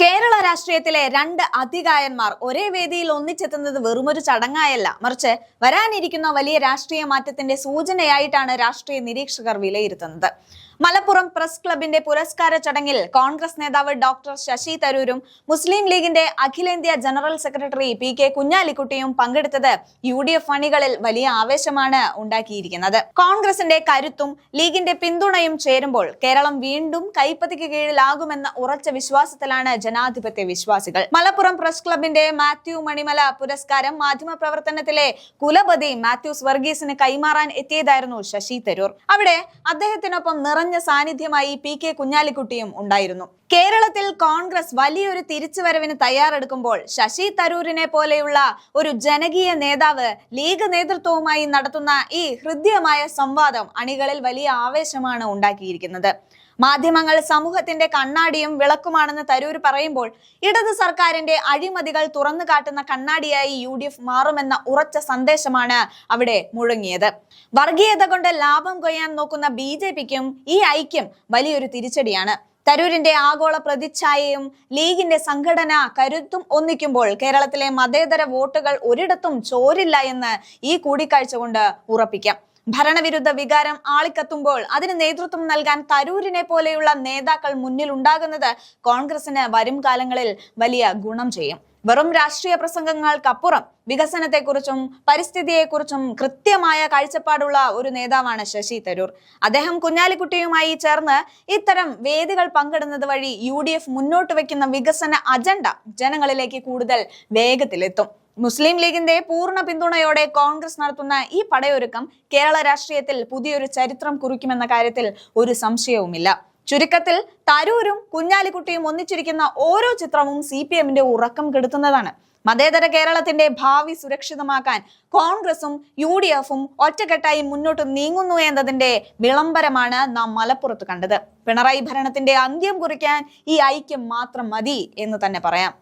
കേരള രാഷ്ട്രീയത്തിലെ രണ്ട് അതികായന്മാർ ഒരേ വേദിയിൽ ഒന്നിച്ചെത്തുന്നത് വെറുമൊരു ചടങ്ങായല്ല. മറിച്ച് വരാനിരിക്കുന്ന വലിയ രാഷ്ട്രീയ മാറ്റത്തിന്റെ സൂചനയായിട്ടാണ് രാഷ്ട്രീയ നിരീക്ഷകർ വിലയിരുത്തുന്നത്. മലപ്പുറം പ്രസ് ക്ലബിന്റെ പുരസ്കാര ചടങ്ങിൽ കോൺഗ്രസ് നേതാവ് ഡോക്ടർ ശശി തരൂരും മുസ്ലിം ലീഗിന്റെ അഖിലേന്ത്യാ ജനറൽ സെക്രട്ടറി പി കെ കുഞ്ഞാലിക്കുട്ടിയും പങ്കെടുത്തത് യു ഡി എഫ് അണികളിൽ വലിയ ആവേശമാണ് ഉണ്ടാക്കിയിരിക്കുന്നത്. കോൺഗ്രസിന്റെ കരുത്തും ലീഗിന്റെ പിന്തുണയും ചേരുമ്പോൾ കേരളം വീണ്ടും കൈപ്പത്തിക്ക് കീഴിലാകുമെന്ന ഉറച്ച വിശ്വാസത്തിലാണ് ജനാധിപത്യ വിശ്വാസികൾ. മലപ്പുറം പ്രസ് ക്ലബിന്റെ മാത്യു മണിമല പുരസ്കാരം മാധ്യമപ്രവർത്തനത്തിലെ കുലപതി മാത്യൂസ് വർഗീസിന് കൈമാറാൻ എത്തിയതായിരുന്നു ശശി തരൂർ. അവിടെ അദ്ദേഹത്തിനൊപ്പം നിറഞ്ഞ സാന്നിധ്യമായി പി കെ കുഞ്ഞാലിക്കുട്ടിയും ഉണ്ടായിരുന്നു. കേരളത്തിൽ കോൺഗ്രസ് വലിയൊരു തിരിച്ചുവരവിന് തയ്യാറെടുക്കുമ്പോൾ ശശി തരൂരിനെ പോലെയുള്ള ഒരു ജനകീയ നേതാവ് ലീഗ് നേതൃത്വവുമായി നടത്തുന്ന ഈ ഹൃദ്യമായ സംവാദം അണികളിൽ വലിയ ആവേശമാണ് ഉണ്ടാക്കിയിരിക്കുന്നത്. മാധ്യമങ്ങൾ സമൂഹത്തിന്റെ കണ്ണാടിയും വിളക്കുമാണെന്ന് തരൂർ പറയുമ്പോൾ ഇടതു സർക്കാരിന്റെ അഴിമതികൾ തുറന്നു കാട്ടുന്ന കണ്ണാടിയായി യു ഡി എഫ് മാറുമെന്ന ഉറച്ച സന്ദേശമാണ് അവിടെ മുഴങ്ങിയത്. വർഗീയത കൊണ്ട് ലാഭം കൊയ്യാൻ നോക്കുന്ന ബി ജെ പിക്കും ഈ ഐക്യം വലിയൊരു തിരിച്ചടിയാണ്. തരൂരിന്റെ ആഗോള പ്രതിച്ഛായയും ലീഗിന്റെ സംഘടന കരുത്തും ഒന്നിക്കുമ്പോൾ കേരളത്തിലെ മതേതര വോട്ടുകൾ ഒരിടത്തും ചോരില്ല എന്ന് ഈ കൂടിക്കാഴ്ച കൊണ്ട് ഉറപ്പിക്കാം. ഭരണവിരുദ്ധ വികാരം ആളിക്കത്തുമ്പോൾ അതിന് നേതൃത്വം നൽകാൻ തരൂരിനെ പോലെയുള്ള നേതാക്കൾ മുന്നിൽ ഉണ്ടാകുന്നത് കോൺഗ്രസിന് വരും കാലങ്ങളിൽ വലിയ ഗുണം ചെയ്യും. വെറും രാഷ്ട്രീയ പ്രസംഗങ്ങൾക്കപ്പുറം വികസനത്തെക്കുറിച്ചും പരിസ്ഥിതിയെക്കുറിച്ചും കൃത്യമായ കാഴ്ചപ്പാടുള്ള ഒരു നേതാവാണ് ശശി തരൂർ. അദ്ദേഹം കുഞ്ഞാലിക്കുട്ടിയുമായി ചേർന്ന് ഇത്തരം വേദികൾ പങ്കിടുന്നത് വഴി യു മുന്നോട്ട് വയ്ക്കുന്ന വികസന അജണ്ട ജനങ്ങളിലേക്ക് കൂടുതൽ വേഗത്തിലെത്തും. മുസ്ലിം ലീഗിന്റെ പൂർണ പിന്തുണയോടെ കോൺഗ്രസ് നടത്തുന്ന ഈ പടയൊരുക്കം കേരള രാഷ്ട്രീയത്തിൽ പുതിയൊരു ചരിത്രം കുറിക്കുമെന്ന കാര്യത്തിൽ ഒരു സംശയവുമില്ല. ചുരുക്കത്തിൽ തരൂരും കുഞ്ഞാലിക്കുട്ടിയും ഒന്നിച്ചിരിക്കുന്ന ഓരോ ചിത്രവും സി പി എമ്മിന്റെ ഉറക്കം കെടുത്തുന്നതാണ്. മതേതര കേരളത്തിന്റെ ഭാവി സുരക്ഷിതമാക്കാൻ കോൺഗ്രസും യു ഡി എഫും ഒറ്റക്കെട്ടായി മുന്നോട്ട് നീങ്ങുന്നു എന്നതിന്റെ വിളംബരമാണ് നാം മലപ്പുറത്ത് കണ്ടത്. പിണറായി ഭരണത്തിന്റെ അന്ത്യം കുറിക്കാൻ ഈ ഐക്യം മാത്രം മതി എന്ന് തന്നെ പറയാം.